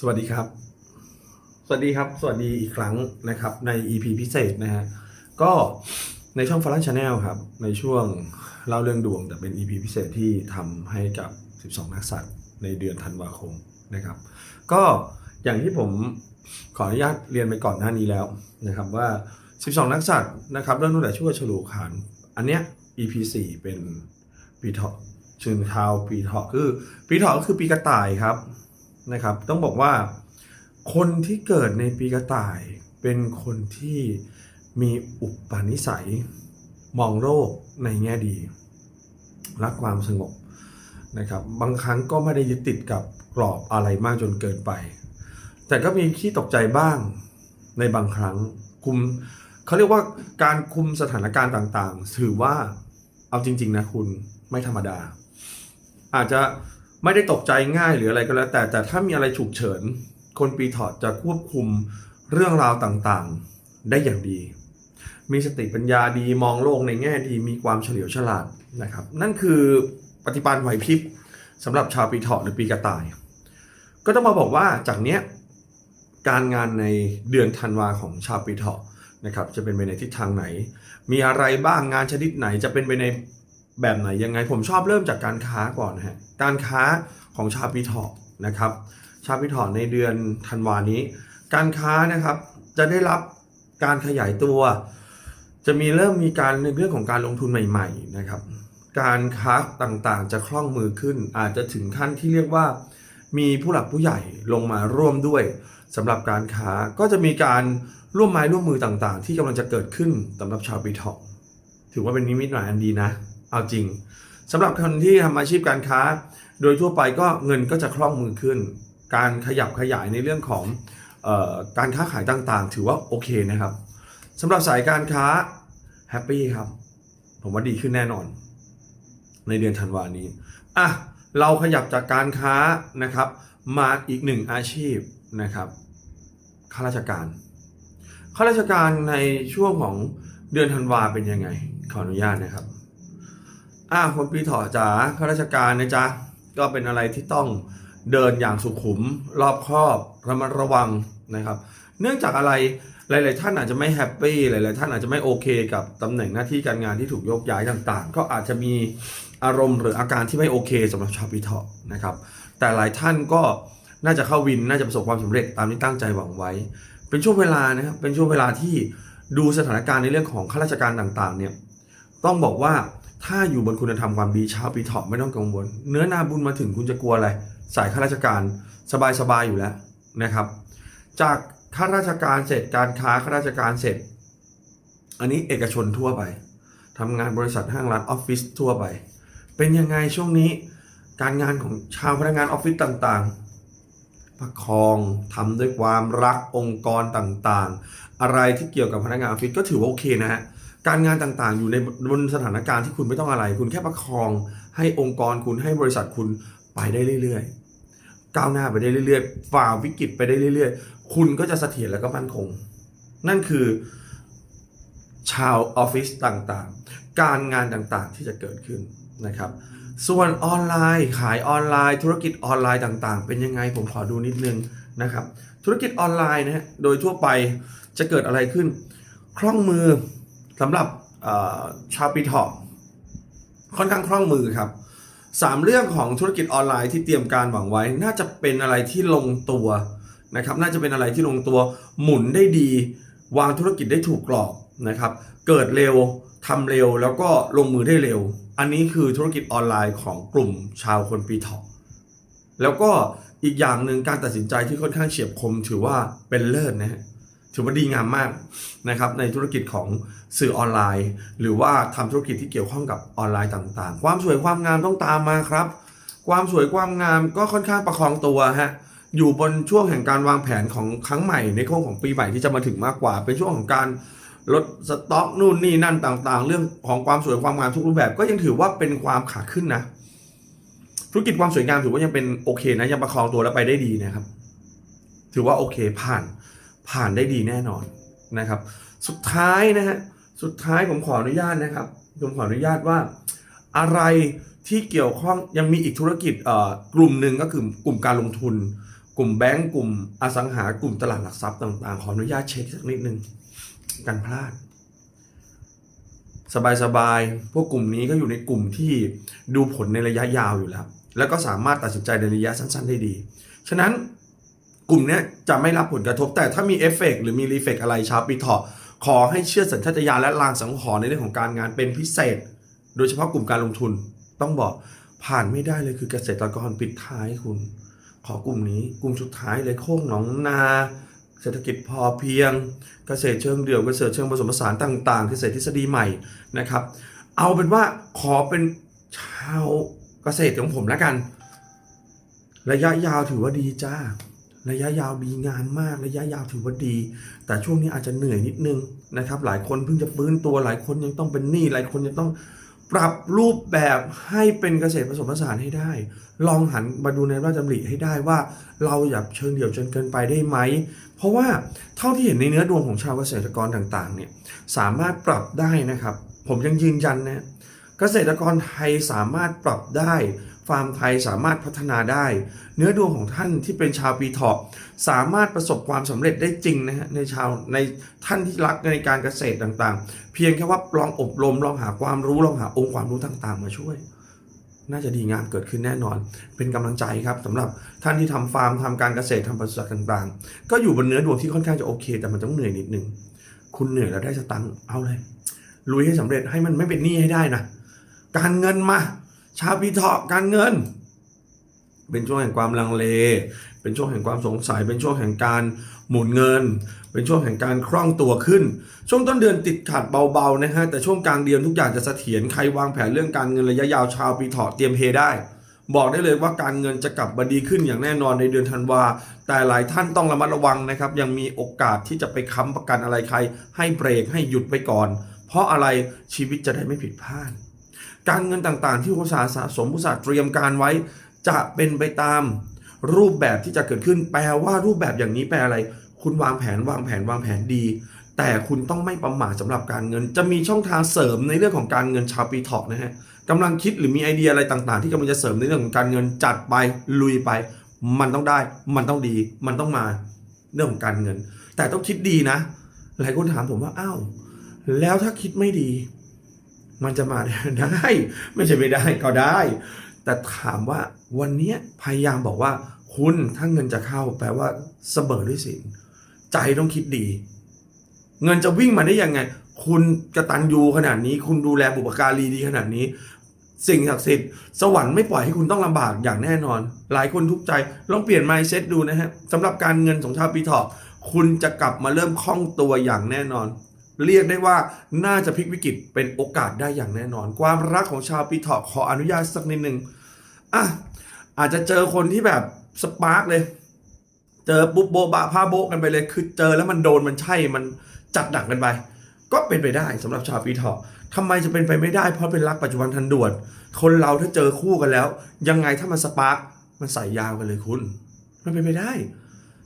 สวัสดีครับ สวัสดีครับ สวัสดีอีกครั้งนะครับ ใน EP พิเศษนะฮะ ก็ในช่องฟลันชาแนลครับ ในช่วงเล่าเรื่องดวง แต่เป็น EP พิเศษที่ทำให้กับ 12 นักสัตว์ในเดือนธันวาคมนะครับ ก็อย่างที่ผมขออนุญาตเรียนไปก่อนหน้านี้แล้วนะครับว่า 12 นักสัตว์นะครับเริ่มตั้งแต่ช่วฉลูขานอันเนี้ย EP 4เป็นปีเถาะชื่นชาวปีเถาะคือปีเถาะก็คือปีกระต่ายครับ นะครับ ต้องบอกว่า คนที่เกิดในปีกระต่ายเป็นคนที่มีอุปนิสัย มองโลกในแง่ดี รักความสงบนะครับ บางครั้งก็ไม่ได้ยึดติดกับกรอบอะไรมากจนเกินไป แต่ก็มีขี้ตกใจบ้างในบางครั้งคุมเขาเรียกว่าการคุมสถานการณ์ต่างๆ ถือว่าเอาจริง ๆ นะคุณไม่ธรรมดา อาจจะ ไม่ได้ตกใจง่ายหรืออะไรก็แล้วแต่แต่ถ้ามีอะไรฉุกเฉิน คนปีถอดจะควบคุมเรื่องราวต่างๆ ได้อย่างดี มีสติปัญญาดีมองโลกในแง่ดีมีความเฉลียวฉลาดนะครับ นั่นคือปฏิปันไหวพริบสำหรับชาวปีถาะหรือปีกระต่าย ก็ต้องมาบอกว่าจากเนี้ยการงานในเดือนธันวาของชาวปีเถาะนะครับจะเป็นไปในทิศทางไหน มีอะไรบ้างงานชนิดไหนจะเป็นไปใน แบบไหนยังไงผมชอบเริ่มจากการค้าก่อนฮะการค้าของชาปีเถาะนะครับชาวพิถอในเดือนธันวานี้ การค้านะครับจะได้รับการขยายตัว จะมีเริ่มมีการในเรื่องของการลงทุนใหม่ ๆนะครับ การค้าต่างๆ จะคล่องมือขึ้น อาจจะถึงขั้นที่เรียกว่า มีผู้หลักผู้ใหญ่ลงมาร่วมด้วยสำหรับการค้าก็จะมีการร่วมไม้ร่วมมือต่างๆ ที่กำลังจะเกิดขึ้นสำหรับชาวปีเถาะถือว่าเป็นนิมิตหมายอันดีนะ เอาจริงสำหรับคนที่ทำอาชีพการค้า โดยทั่วไปก็เงินก็จะคล่องมือขึ้น การขยับขยายในเรื่องของออการค้าขายต่างๆ ถือว่าโอเคนะครับสำหรับสายการค้าแฮปปี้ครับ ผมว่าดีขึ้นแน่นอน ในเดือนธันวานี้อะเราขยับจากการค้านะครับ มาอีกหนึ่งอาชีพนะครับข้าราชการข้าราชการในช่วงของเดือนธันวาเป็นยังไง ขออนุญาตนะครับ อะคนปีถาะจ๋าข้าราชการนะจ๊ะ ก็เป็นอะไรที่ต้องเดินอย่างสุขุม รอบคอบระมัดระวังนะครับ เนื่องจากอะไรหลาย ๆ ท่านอาจจะไม่แฮปปี้หลาย ๆ ท่านอาจจะไม่โอเคกับตำแหน่งหน้าที่การงานที่ถูกโยกย้ายต่าง ๆ ก็อาจจะมีอารมณ์หรืออาการที่ไม่โอเคสำหรับชาวปีเถาะนะครับ แต่หลายท่านก็น่าจะเข้าวินน่าจะประสบความสำเร็จตามที่ตั้งใจหวังไว้ เป็นช่วงเวลานะครับเป็นช่วงเวลาที่ดูสถานการณ์ในเรื่องของข้าราชการต่าง ๆ เนี่ยต้องบอกว่า ถ้าอยู่บนคุณธรรมความดีชาวปีเถาะไม่ต้องกังวล เนื้อนาบุญมาถึงคุณจะกลัวอะไร สายข้าราชการสบายๆอยู่แล้วนะครับ จากข้าราชการเสร็จการค้าข้าราชการเสร็จ อันนี้เอกชนทั่วไปทำงานบริษัทห้างร้านออฟฟิศทั่วไป เป็นยังไงช่วงนี้การงานของชาวพนักงานออฟฟิศต่างๆ ประคองทำด้วยความรักองค์กรต่างๆ อะไรที่เกี่ยวกับพนักงานออฟฟิศก็ถือว่าโอเคนะฮะ การงานต่างๆ อยู่ในบนสถานการณ์ที่คุณไม่ต้องอะไร คุณแค่ประคอง ให้องค์กรคุณให้บริษัทคุณไปได้เรื่อยๆ ก้าวหน้าไปได้เรื่อยๆ ฝ่าวิกฤตไปได้เรื่อยๆ คุณก็จะเสถียรแล้วก็มั่นคง นั่นคือ ชาวออฟฟิศต่างๆ การงานต่างๆที่จะเกิดขึ้นนะครับ ส่วนออนไลน์ขายออนไลน์ ธุรกิจออนไลน์ต่างๆ เป็นยังไงผมขอดูนิดนึงนะครับ ธุรกิจออนไลน์นะฮะโดยทั่วไปจะเกิดอะไรขึ้น คล่องมือ สำหรับชาวปีเถาะค่อนข้างคล่องมือครับสามเรื่องของธุรกิจออนไลน์ที่เตรียมการหวังไว้ น่าจะเป็นอะไรที่ลงตัวนะครับ น่าจะเป็นอะไรที่ลงตัวหมุนได้ดี วางธุรกิจได้ถูกกรอบนะครับ เกิดเร็วทำเร็วแล้วก็ลงมือได้เร็ว อันนี้คือธุรกิจออนไลน์ของกลุ่มชาวคนปีเถาะแล้วก็อีกอย่างหนึ่งการตัดสินใจที่ค่อนข้างเฉียบคมถือว่าเป็นเลิศนะฮะ ถือว่าดีงามมากนะครับในธุรกิจของสื่อออนไลน์ หรือว่าทำธุรกิจที่เกี่ยวข้องกับออนไลน์ต่างๆ ความสวยความงามต้องตามมาครับ ความสวยความงามก็ค่อนข้างประคองตัวฮะอยู่บนช่วงแห่งการวางแผนของครั้งใหม่ในช่วงของปีใหม่ที่จะมาถึงมากกว่า เป็นช่วงของการลดสต็อกนู่นนี่นั่นต่างๆ เรื่องของความสวยความงามทุกรูปแบบ ก็ยังถือว่าเป็นความขาขึ้นนะ ธุรกิจความสวยงามถือว่ายังเป็นโอเคนะยังประคองตัวแล้วไปได้ดีนะครับ ถือว่าโอเคผ่าน ผ่านได้ดีแน่นอนนะครับ สุดท้ายนะฮะสุดท้ายผมขออนุญาตนะครับผมขออนุญาตว่าอะไรที่เกี่ยวข้องยังมีอีกธุรกิจเอ่อกลุ่มหนึ่งก็คือกลุ่มการลงทุน กลุ่มแบงก์กลุ่มอสังหากลุ่มตลาดหลักทรัพย์ต่างๆ ขออนุญาตเช็คสักนิดนึงกันพลาด สบายๆ พวกกลุ่มนี้ก็อยู่ในกลุ่มที่ดูผลในระยะยาวอยู่แล้ว แล้วก็สามารถตัดสินใจในระยะสั้น ๆ ได้ดี ฉะนั้น กลุ่มเนี้ยจะไม่รับผลกระทบแต่ถ้ามีเอฟเฟกต์หรือมีรีเฟกต์อะไรชาวปีเถาะขอให้เชื่อสัญชาตญาณและลางสังหรณ์ในเรื่องของการงานเป็นพิเศษ โดยเฉพาะกลุ่มการลงทุน ต้องบอกผ่านไม่ได้เลยคือเกษตรกรปิดท้ายคุณ ขอกลุ่มนี้กลุ่มสุดท้ายเลยโค้งหนองนา เศรษฐกิจพอเพียง เกษตรเชิงเดี่ยวเกษตรเชิงผสมผสานต่างๆ เกษตรทฤษฎีใหม่นะครับ เอาเป็นว่าขอเป็นชาวเกษตรของผมแล้วกัน ระยะยาวถือว่าดีจ้า ระยะยาวดีงามมากระยะยาวถือว่าดี แต่ช่วงนี้อาจจะเหนื่อยนิดนึงนะครับ หลายคนเพิ่งจะฟื้นตัวหลายคนยังต้องเป็นหนี้หลายคนยังต้องปรับรูปแบบให้เป็นเกษตรผสมผสานให้ได้ ลองหันมาดูในราชดำริให้ได้ว่า เราอย่าเชิงเดี่ยวจนเกินไปได้ไหม เพราะว่าเท่าที่เห็นในเนื้อดวงของชาวเกษตรกรต่างๆเนี่ยสามารถปรับได้นะครับ ผมยังยืนยันนะเกษตรกรไทยสามารถปรับได้ ฟาร์มไทยสามารถพัฒนาได้ เนื้อดวงของท่านที่เป็นชาวปีเถาะสามารถประสบความสำเร็จได้จริงนะฮะในชาวในท่านที่รักในการเกษตรต่างๆ เพียงแค่ว่าลองอบรมลองหาความรู้ลองหาองค์ความรู้ต่างๆ มาช่วย น่าจะดีงามเกิดขึ้นแน่นอน เป็นกำลังใจครับสำหรับท่านที่ทำฟาร์มทำการเกษตรทำปศุสัตว์ต่างๆ ก็อยู่บนเนื้อดวงที่ค่อนข้างจะโอเค แต่มันต้องเหนื่อยนิดนึงคุณเหนื่อยแล้วได้สตังค์เอาเลยลุยให้สำเร็จให้มันไม่เป็นหนี้ให้ได้นะการเงินมา ชาวปีเถาะการเงิน เป็นช่วงแห่งความลังเล เป็นช่วงแห่งความสงสัย เป็นช่วงแห่งการหมุนเงิน เป็นช่วงแห่งการคล่องตัวขึ้น ช่วงต้นเดือนติดขัดเบาๆนะฮะแต่ช่วงกลางเดือนทุกอย่างจะเสถียรใครวางแผนเรื่องการเงินระยะยาวชาวปีเถาะเตรียมเฮได้บอกได้เลยว่าการเงินจะกลับมาดีขึ้นอย่างแน่นอนในเดือนธันวา แต่หลายท่านต้องระมัดระวังนะครับ ยังมีโอกาสที่จะไปค้ำประกันอะไรใคร ให้เบรกให้หยุดไปก่อน เพราะอะไรชีวิตจะได้ไม่ผิดพลาด การเงินต่างๆ ที่อุตสาห์สะสมอุตสาห์เตรียมการไว้ จะเป็นไปตามรูปแบบที่จะเกิดขึ้น แปลว่ารูปแบบอย่างนี้แปลอะไร คุณวางแผนวางแผนวางแผนดี แต่คุณต้องไม่ประมาทสำหรับการเงิน จะมีช่องทางเสริมในเรื่องของการเงินชาวปีถอกนะฮะกำลังคิดหรือมีไอเดียอะไรต่างๆ ที่กำลังจะเสริมในเรื่องของการเงินจัดไปลุยไป มันต้องได้ มันต้องดี มันต้องมาเรื่องของการเงิน แต่ต้องคิดดีนะ หลายคนถามผมว่าอ้าวแล้วถ้าคิดไม่ดี มันจะมาได้ ไม่ใช่ไม่ได้ก็ได้ แต่ถามว่าวันนี้พยายามบอกว่า คุณถ้าเงินจะเข้าแปลว่าเสมอด้วยสินใจต้องคิดดี เงินจะวิ่งมาได้ยังไง คุณกระตันยูขนาดนี้ คุณดูแลบุปการีดีขนาดนี้ สิ่งศักดิ์สิทธิ์สวรรค์ไม่ปล่อยให้คุณต้องลำบากอย่างแน่นอน หลายคนทุกข์ใจลองเปลี่ยน mindset ดูนะฮะสำหรับการเงินของชาวปีเถาะคุณจะกลับมาเริ่มคล่องตัวอย่างแน่นอน เรียกได้ว่าน่าจะพลิกวิกฤตเป็นโอกาสได้อย่างแน่นอน ความรักของชาวปีเถาะขออนุญาตสักนิดหนึงอะอาจจะเจอคนที่แบบสปาร์กเลย เจอปุ๊บโบบะผ้าโบกันไปเลย คือเจอแล้วมันโดนมันใช่มันจัดดักกันไป ก็เป็นไปได้สำหรับชาวปีเถาะทำไมจะเป็นไปไม่ได้เพราะเป็นรักปัจจุบันทันด่วน คนเราถ้าเจอคู่กันแล้ว ยังไงถ้ามันสปาร์กมันใส่ยาวกันเลยคุณ มันเป็นไปได้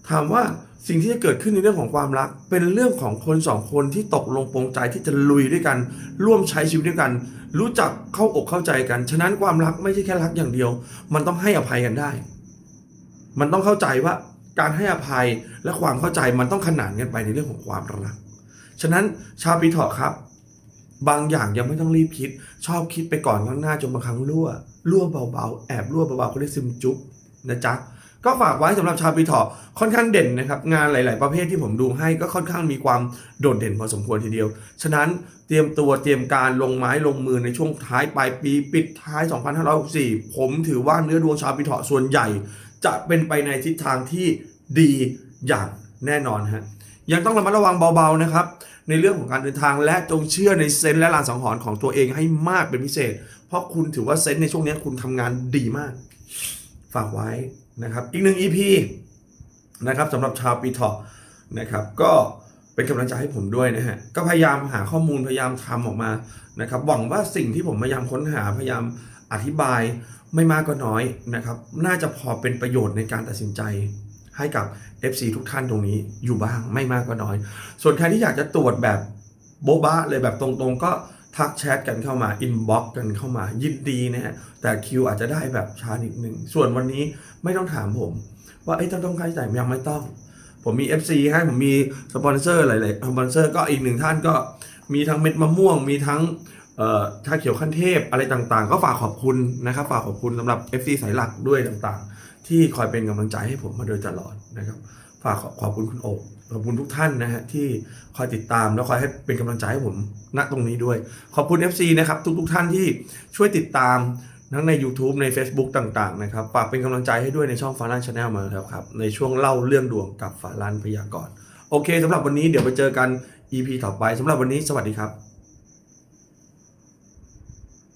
ถามว่า สิ่งที่จะเกิดขึ้นในเรื่องของความรัก เป็นเรื่องของคนสองคนที่ตกลงปรงใจที่จะลุยด้วยกัน ร่วมใช้ชีวิตด้วยกัน รู้จักเข้าอกเข้าใจกัน ฉะนั้นความรักไม่ใช่แค่รักอย่างเดียว มันต้องให้อภัยกันได้ มันต้องเข้าใจว่าการให้อภัยและความเข้าใจมันต้องขนานกันไปในเรื่องของความรัก ฉะนั้นชาวปีเถาะครับ บางอย่างยังไม่ต้องรีบคิด ชอบคิดไปก่อนข้างหน้าจนบางครั้งรั่วรั่วเบาๆแอบรั่วเบาๆเขาเรียกซึมจุ๊บนะจ๊ะ ก็ฝากไว้สำหรับชาวปีเถาะค่อนข้างเด่นนะครับ งานหลาย ๆ ประเภทที่ผมดูให้ก็ค่อนข้างมีความโดดเด่นพอสมควรทีเดียว ฉะนั้นเตรียมตัวเตรียมการลงไม้ลงมือในช่วงท้ายปลายปีปิดท้าย 2564 ผมถือว่าเนื้อดวงชาวปีเถาะส่วนใหญ่ จะเป็นไปในทิศทางที่ดีอย่างแน่นอนฮะยังต้องระมัดระวังเบา ๆ นะครับ ในเรื่องของการเดินทางและจงเชื่อในเซนและลางสังหรณ์ของตัวเองให้มากเป็นพิเศษ เพราะคุณถือว่าเซนในช่วงนี้คุณทำงานดีมาก ฝากไว้ นะครับอีกหนึ่ง EP นะครับสำหรับชาวปีเถาะนะครับก็เป็นกำลังใจให้ผมด้วยนะฮะก็พยายามหาข้อมูลพยายามทำออกมานะครับหวังว่าสิ่งที่ผมพยายามค้นหาพยายามอธิบายไม่มากก็น้อยนะครับ น่าจะพอเป็นประโยชน์ในการตัดสินใจให้กับ FC ทุกท่านตรงนี้อยู่บ้างไม่มากก็น้อย ส่วนใครที่อยากจะตรวจแบบโบ๊ะบะเลยแบบตรงๆ ก็ ทักแชทกันเข้ามาอินบ็อกกันเข้ามายินดีนะฮะแต่คิวอาจจะได้แบบช้านิดนึง ส่วนวันนี้ไม่ต้องถามผม ว่าไอ้ต้องต้องค่าใช้จ่ายยังไม่ต้อง ผมมี FC ให้ผมมีสปอนเซอร์หลายๆสปอนเซอร์ก็อีกหนึ่งท่านก็มีทั้งเม็ดมะม่วง มีทั้งชาเขียวขั้นเทพอะไรต่างๆ ก็ฝากขอบคุณนะครับ ฝากขอบคุณสำหรับ FC สายหลักด้วยต่างๆ ที่คอยเป็นกำลังใจให้ผมมาโดยตลอดนะครับ ฝากขอบคุณคุณโอบ ขอบคุณทุกท่านนะฮะที่คอยติดตามแล้วคอยให้เป็นกำลังใจให้ผมณตรงนี้ด้วย ขอบคุณ FC นะครับทุกๆท่านที่ช่วยติดตามทั้งใน YouTube ใน Facebook ต่างๆนะครับฝากเป็นกำลังใจให้ด้วยในช่องฟารันชาแนลมาแล้วครับ ในช่วงเล่าเรื่องดวงกับฟารันพยากรณ์โอเคสำหรับวันนี้เดี๋ยวไปเจอกัน EP ต่อไปสำหรับวันนี้สวัสดีครับ